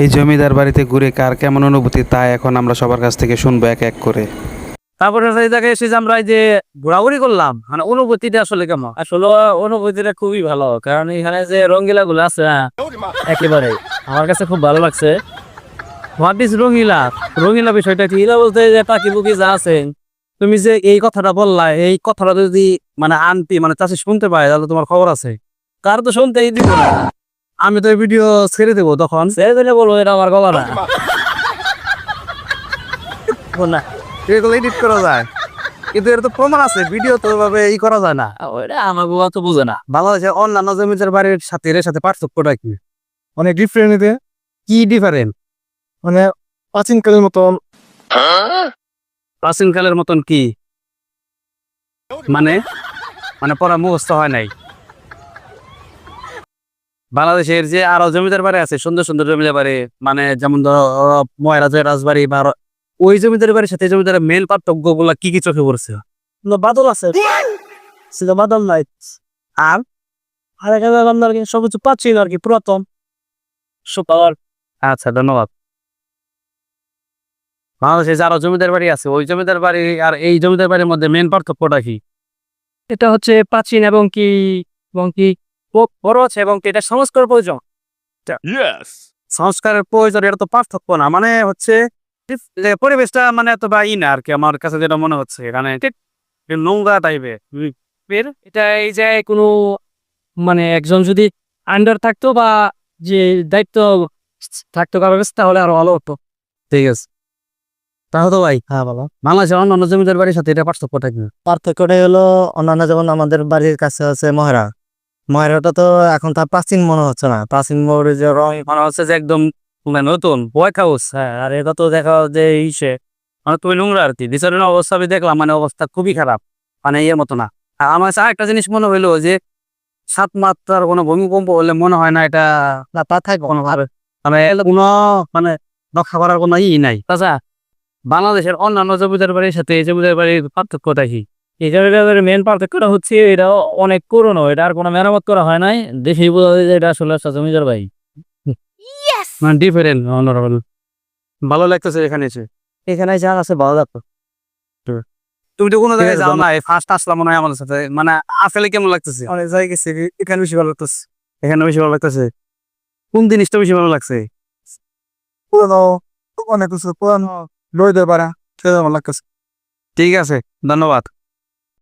এই জমিদার বাড়িতে ঘুরে কার কেমন অনুভূতি তা এখন আমরা সবার কাছ থেকে শুনব এক এক করে। তারপরে এই জায়গায় এসে যে আমরা এই যে ঘোরাঘুরি করলাম মানে অনুভূতিটা আসলে কেমন? আসলে অনুভূতিটা খুবই ভালো কারণ এখানে যে রঙ্গিলা গুলো আছে না, একেবারে আমার কাছে খুব ভালো লাগছে। What is Rangeela? রঙিলা বিষয়টা কি? বলতে যে পাখি পুকি যা আছে তুমি যে এই কথাটা বললা এই কথাটা যদি মানে আনতি মানে চাষি শুনতে পায় তাহলে তোমার খবর আছে। কার তো শুনতেই দিব না। আমি তো ভিডিও ছেড়ে দেবো তখন। ছেড়ে দিলে বলব এটা আমার গলা না। না। এগুলো এডিট করা যায়। কিন্তু এর তো প্রমাণ আছে ভিডিও তো ভাবে ই করা যায় না। ওইটা আমার বাবা তো বুঝে না। বাংলাদেশে অন্যান্য জমিদার বাড়ির সাথে এর সাথে পার্থক্যটা কি? অনেক ডিফারেন্ট এতে। কি ডিফারেন্ট মানে প্রাচীনকালের মতন প্রাচীনকালের মতন কি? মানে মানে পড়া মুখস্থ হয় নাই। বাংলাদেশের যে আরও জমিদার বাড়ি আছে সুন্দর সুন্দর জমিদার বাড়ি মানে যেমন ধরো ময়রাজের রাজবাড়ি বা ওই জমিদার বাড়ির সাথে এই জমিদারের মেল পার্থক্যগুলা কি কি চোখে পড়ছে? বাদল আছে। বাদল নাই। আর? আর এখানে আপনার সবকিছু পাচ্ছি না আর কি পুরাতন। সুপার আচ্ছা ধন্যবাদ। বাংলাদেশে জমিদার বাড়ি আছে ওই জমিদার বাড়ি আর এই জমিদার বাড়ির মধ্যে মেন পার্থক্যটা কি? এটা হচ্ছে প্রাচীন এবং কি এবং কি আছে এবং এটা সংস্কার প্রয়োজন। সংস্কারের প্রয়োজন এটা তো পার্থক্য না। মানে হচ্ছে পরিবেশটা মানে এত বা ই না আর কি আমার কাছে যেটা মনে হচ্ছে। এখানে নোংরা টাইপের এটা এই যে কোনো মানে একজন যদি আন্ডার থাকতো বা যে দায়িত্ব থাকতো কারও কাছে তাহলে আরও ভালো হতো। ঠিক আছে। তাহলে তো ভাই হ্যাঁ বাবা বাংলাদেশের অন্যান্য জমিদার বাড়ির সাথে এটা পার্থক্যটা কি? পার্থক্যটাই হলো অন্যান্য যেমন আমাদের বাড়ির কাছে আছে ময়রা ময়রাটা তো এখন তার প্রাচীন মনে হচ্ছে না। প্রাচীন মোড়ে যে রং মনে হচ্ছে যে একদম মানে নতুন হোয়াইট হাউস হ্যাঁ আর এটা তো দেখা যে ইসে মানে তুমি নোংরা আর কি। দিশারের অবস্থা আমি দেখলাম মানে অবস্থা খুবই খারাপ মানে ইয়ের মতো না। আর আমার আরেকটা জিনিস মনে হইল যে সাত মাত্রার কোনো ভূমিকম্প হলে মনে হয় না এটা তা থাকবে কোনো ভাবে মানে কোনো মানে রক্ষা করার কোনো ই নাই। তাছাড়া বাংলাদেশের অন্যান্য জমিদার বাড়ির সাথে এই জমিদার বাড়ির পার্থক্যটা কি এই মেন পার্থক্যটা হচ্ছে এটা অনেক পুরনো এটা আর কোনো মেরামত করা হয় নাই। দেখেই বোঝা যায় যে এটা আসলে জমিদার বাড়ি মানে ডিফারেন্ট অন্যরকম ভালো লাগতেছে এখানে এসে। এখানে যা আছে ভালো লাগতো। তুমি তো কোনো জায়গায় যাও না ফার্স্ট আসলাম মনে হয় আমাদের সাথে। মানে আসলে কেমন লাগতেছে? অনেক জায়গায় গেছি এখানে বেশি ভালো লাগতেছে। এখানে বেশি ভালো লাগতেছে। কোন জিনিসটা বেশি ভালো লাগছে? পুরানো অনেক কিছু পুরানো লইতে পারা সেটা ভালো লাগতেছে। ঠিক আছে ধন্যবাদ।